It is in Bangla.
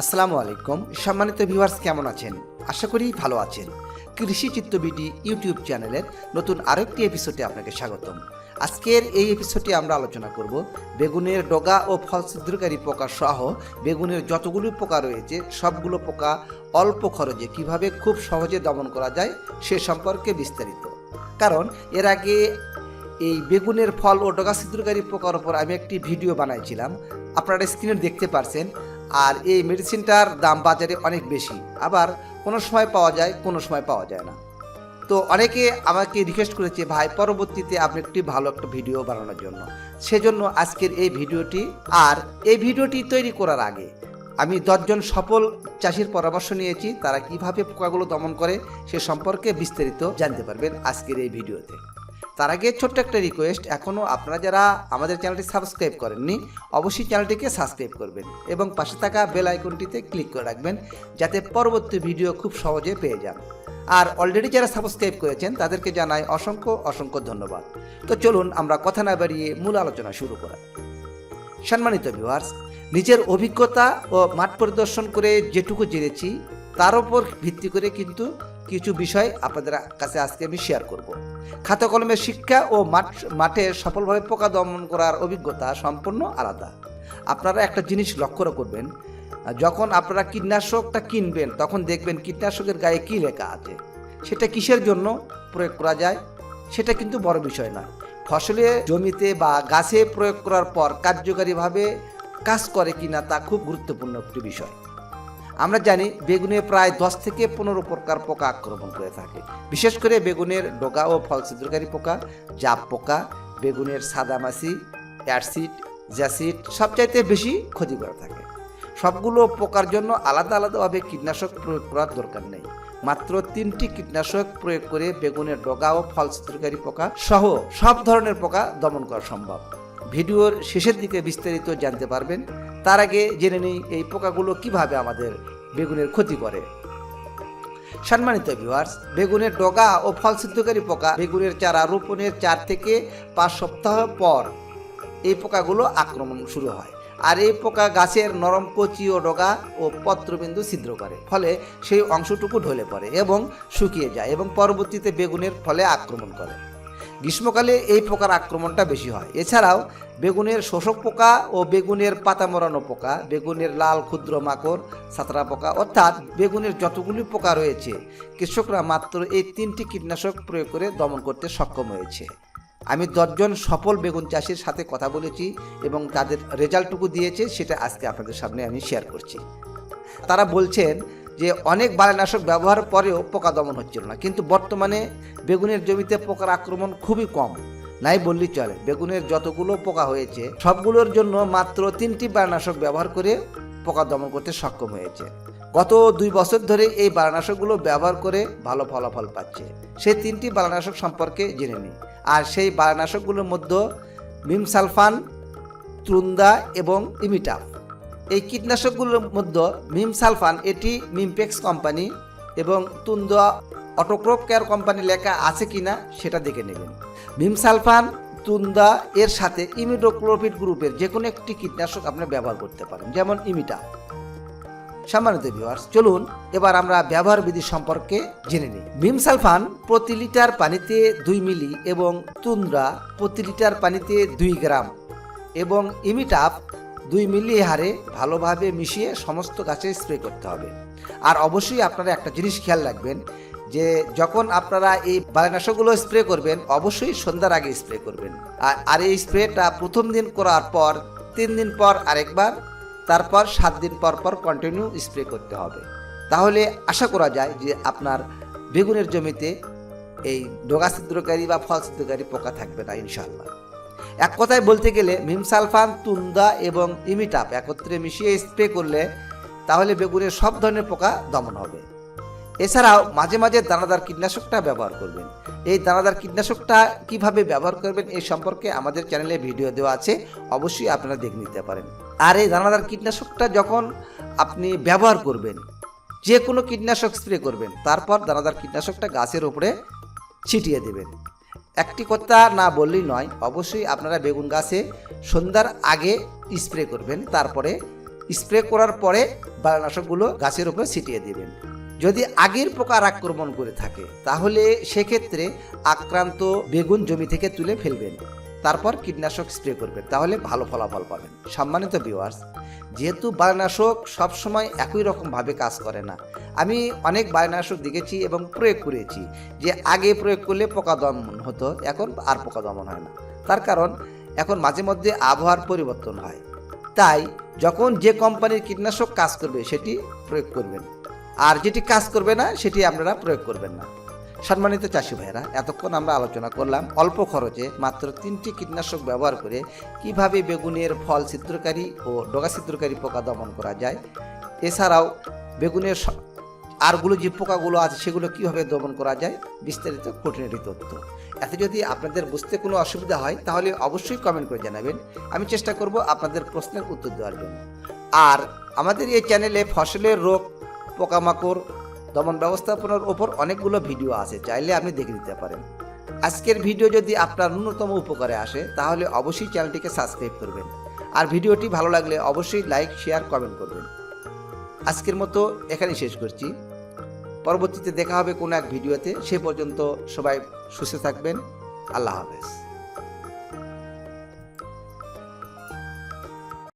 আসসালামু আলাইকুম। সম্মানিত ভিউয়ার্স, কেমন আছেন? আশা করি ভালো আছেন। কৃষি চিত্তবিডি ইউটিউব চ্যানেলের নতুন আরেকটি এপিসোডে আপনাকে স্বাগতম। আজকের এই এপিসোডে আমরা আলোচনা করব বেগুনের ডগা ও ফল ছিদ্রকারী পোকা সহ বেগুনের যতগুলো পোকা রয়েছে, সবগুলো পোকা অল্প খরচে কীভাবে খুব সহজে দমন করা যায় সে সম্পর্কে বিস্তারিত। কারণ এর আগে এই বেগুনের ফল ও ডগা ছিদ্রকারী পোকার উপর আমি একটি ভিডিও বানাইছিলাম। আপনারা স্ক্রিনে দেখতে পারছেন আর এই মেডিসিনটার দাম বাজারে অনেক বেশি। আবার কোনো সময় পাওয়া যায়, কোনো সময় পাওয়া যায় না। তো অনেকে আমাকে রিকোয়েস্ট করেছে, ভাই, পরবর্তীতে আপনি একটি ভালো একটা ভিডিও বানানোর জন্য। সেজন্য আজকের এই ভিডিওটি আর এই ভিডিওটি তৈরি করার আগে আমি দশজন সফল চাষির পরামর্শ নিয়েছি, তারা কীভাবে পোকাগুলো দমন করে সে সম্পর্কে বিস্তারিত জানতে পারবেন আজকের এই ভিডিওতে তার আগে ছোট্ট একটা রিকোয়েস্ট এখনও আপনারা যারা আমাদের চ্যানেলটি সাবস্ক্রাইব করেননি, অবশ্যই চ্যানেলটিকে সাবস্ক্রাইব করবেন এবং পাশে থাকা বেল আইকনটিতে ক্লিক করে রাখবেন, যাতে পরবর্তী ভিডিও খুব সহজে পেয়ে যান। আর অলরেডি যারা সাবস্ক্রাইব করেছেন, তাদেরকে জানাই অসংখ্য অসংখ্য ধন্যবাদ। তো চলুন আমরা কথা না বাড়িয়ে মূল আলোচনা শুরু করা। সম্মানিত ভিউয়ার্স নিজের অভিজ্ঞতা ও মাঠ পরিদর্শন করে যেটুকু জেনেছি, তার উপর ভিত্তি করে কিন্তু কিছু বিষয় আপনাদের কাছে আজকে আমি শেয়ার করব। খাতা কলমের শিক্ষা ও মাঠ, মাঠে সফলভাবে পোকা দমন করার অভিজ্ঞতা সম্পূর্ণ আলাদা। আপনারা একটা জিনিস লক্ষ্য করবেন, যখন আপনারা কীটনাশকটা কিনবেন, তখন দেখবেন কীটনাশকের গায়ে কী লেখা আছে। সেটা কিসের জন্য প্রয়োগ করা যায়? সেটা কিন্তু বড় বিষয় নয়। ফসলে, জমিতে বা গাছে প্রয়োগ করার পর কার্যকারীভাবে কাজ করে কিনা তা খুব গুরুত্বপূর্ণ একটি বিষয়। আমরা জানি বেগুনে প্রায় দশ থেকে পনেরো প্রকার পোকা আক্রমণ করে থাকে। বিশেষ করে বেগুনের ডগা ও ফল ছিদ্রকারী পোকা জাপ পোকা, বেগুনের সাদামাছি অ্যাডসিড জ্যাসিড সবচাইতে বেশি ক্ষতি করে থাকে। সবগুলো পোকার জন্য আলাদা আলাদাভাবে কীটনাশক প্রয়োগ করার দরকার নেই। মাত্র তিনটি কীটনাশক প্রয়োগ করে বেগুনের ডগা ও ফল ছিদ্রকারী পোকা সহ সব ধরনের পোকা দমন করা সম্ভব। ভিডিওর শেষের দিকে বিস্তারিত জানতে পারবেন। তার আগে জেনে নিই এই পোকাগুলো কীভাবে আমাদের বেগুনের ক্ষতি করে। সম্মানিত ভিউয়ার্স বেগুনের ডগা ও ফল সিদ্ধকারী পোকা বেগুনের চারা রোপণের চার থেকে পাঁচ সপ্তাহ পর এই পোকাগুলো আক্রমণ শুরু হয়। আর এই পোকা গাছের নরম কচি ও ডগা ও পত্রবিন্দু ছিদ্র করে, ফলে সেই অংশটুকু ঢলে পড়ে এবং শুকিয়ে যায় এবং পরবর্তীতে বেগুনের ফলে আক্রমণ করে। গ্রীষ্মকালে এই পোকার আক্রমণটা বেশি হয়। এছাড়াও বেগুনের শোষক পোকা ও বেগুনের পাতা মরানো পোকা, বেগুনের লাল ক্ষুদ্র মাকড়, সাতরা পোকা, অর্থাৎ বেগুনের যতগুলি পোকা রয়েছে, কৃষকরা মাত্র এই তিনটি কীটনাশক প্রয়োগ করে দমন করতে সক্ষম হয়েছে। আমি দশজন সফল বেগুন চাষির সাথে কথা বলেছি এবং তাদের রেজাল্টটুকু দিয়েছে, সেটা আজকে আপনাদের সামনে আমি শেয়ার করছি। তারা বলছেন যে অনেক বালানাশক ব্যবহার পরেও পোকা দমন হচ্ছিল না। কিন্তু বর্তমানে বেগুনের জমিতে পোকার আক্রমণ খুবই কম। নাই বললেই চলে, বেগুনের যতগুলো পোকা হয়েছে, সবগুলোর জন্য মাত্র তিনটি বালানাশক ব্যবহার করে পোকা দমন করতে সক্ষম হয়েছে। গত দুই বছর ধরে এই বালানাশকগুলো ব্যবহার করে ভালো ফলাফল পাচ্ছে। সেই তিনটি বালানাশক সম্পর্কে জেনে নিই। আর সেই বালানাশকগুলোর মধ্যে মিমসালফান, ত্রুন্দা এবং ইমিটাফ। এই কীটনাশকগুলোর মধ্যে মিম সালফান, এটি মিমপেক্স কোম্পানি এবং তুন্দা অটোক্রোপ কেয়ার কোম্পানি লেখা আছে কি না সেটা দেখে নেবেন। মিম সালফান, তুন্দা এর সাথে ইমিডোক্লোপিড গ্রুপের যে কোনো একটি কীটনাশক আপনি ব্যবহার করতে পারেন, যেমন ইমিটা। সম্মানিত ভিউয়ার্স চলুন এবার আমরা ব্যবহার বিধি সম্পর্কে জেনে নিই। ভিম সালফান প্রতি লিটার পানিতে দুই মিলি এবং তুন্দ্রা প্রতি লিটার পানিতে দুই গ্রাম এবং ইমিটাপ দুই মিলি হারে ভালোভাবে মিশিয়ে সমস্ত গাছে স্প্রে করতে হবে। আর অবশ্যই আপনারা একটা জিনিস খেয়াল রাখবেন যে যখন আপনারা এই বালানাশকগুলো স্প্রে করবেন, অবশ্যই সন্ধ্যার আগে স্প্রে করবেন। আর এই স্প্রেটা প্রথম দিন করার পর, তিন দিন পর আরেকবার, তারপর সাত দিন পর পর কন্টিনিউ স্প্রে করতে হবে। তাহলে আশা করা যায় যে আপনার বেগুনের জমিতে এই ডোগা ছিদ্রকারী বা ফল ছিদ্রকারী পোকা থাকবে না ইনশাল্লাহ এক কথায় বলতে গেলে মিমসালফান তুন্দা এবং ইমিটাপ একত্রে মিশিয়ে স্প্রে করলে তাহলে বেগুনের সব ধরনের পোকা দমন হবে। এছাড়াও মাঝে মাঝে দানাদার কীটনাশকটা ব্যবহার করবেন। এই দানাদার কীটনাশকটা কীভাবে ব্যবহার করবেন এই সম্পর্কে আমাদের চ্যানেলে ভিডিও দেওয়া আছে, অবশ্যই আপনারা দেখে নিতে পারেন। আর এই দানাদার কীটনাশকটা যখন আপনি ব্যবহার করবেন যে কোনো কীটনাশক স্প্রে করবেন, তারপর দানাদার কীটনাশকটা গাছের উপরে ছিটিয়ে দেবেন। একটি কথা না বললেই নয়, অবশ্যই আপনারা বেগুন গাছে সন্ধ্যার আগে স্প্রে করবেন, তারপরে স্প্রে করার পরে বালানাশকগুলো গাছের উপরে ছিটিয়ে দেবেন। যদি আগের পোকার আক্রমণ করে থাকে, তাহলে সেক্ষেত্রে আক্রান্ত বেগুন জমি থেকে তুলে ফেলবেন। তারপর কীটনাশক স্প্রে করবেন, তাহলে ভালো ফলাফল পাবেন। সম্মানিত ভিউয়ার্স যেহেতু বায়নাশক সবসময় একই রকমভাবে কাজ করে না, আমি অনেক বায়নাশক দেখেছি এবং প্রয়োগ করেছি, যে আগে প্রয়োগ করলে পোকা দমন হতো, এখন আর পোকা দমন হয় না। তার কারণ, এখন মাঝে মধ্যে আবহাওয়ার পরিবর্তন হয়। তাই, যখন যে কোম্পানির কীটনাশক কাজ করবে, সেটি প্রয়োগ করবেন। আর যেটি কাজ করবে না, সেটি আপনারা প্রয়োগ করবেন না। সম্মানিত চাষি ভাইয়েরা, এতক্ষণ আমরা আলোচনা করলাম অল্প খরচে মাত্র তিনটি কীটনাশক ব্যবহার করে কীভাবে বেগুনের ফল ছিদ্রকারী ও ডগা ছিদ্রকারী পোকা দমন করা যায়। এছাড়াও বেগুনের আরগুলো যে পোকাগুলো আছে, সেগুলো কীভাবে দমন করা যায়, বিস্তারিত খুঁটিনাটি তথ্য। এতে যদি আপনাদের বুঝতে কোনো অসুবিধা হয়, তাহলে অবশ্যই কমেন্ট করে জানাবেন। আমি চেষ্টা করব আপনাদের প্রশ্নের উত্তর দেওয়ার জন্য। আর আমাদের এই চ্যানেলে ফসলের রোগ, পোকামাকড় দমন ব্যবস্থাপনার ওপর অনেকগুলো ভিডিও আছে, চাইলে আপনি দেখে নিতে পারেন। আজকের ভিডিও যদি আপনার ন্যূনতম উপকারে আসে, তাহলে অবশ্যই চ্যানেলটিকে সাবস্ক্রাইব করবেন। আর ভিডিওটি ভালো লাগলে অবশ্যই লাইক, শেয়ার, কমেন্ট করবেন। আজকের মতো এখানেই শেষ করছি। পরবর্তীতে দেখা হবে কোনো এক ভিডিওতে। সে পর্যন্ত সবাই সুস্থ থাকবেন। আল্লাহ হাফেজ।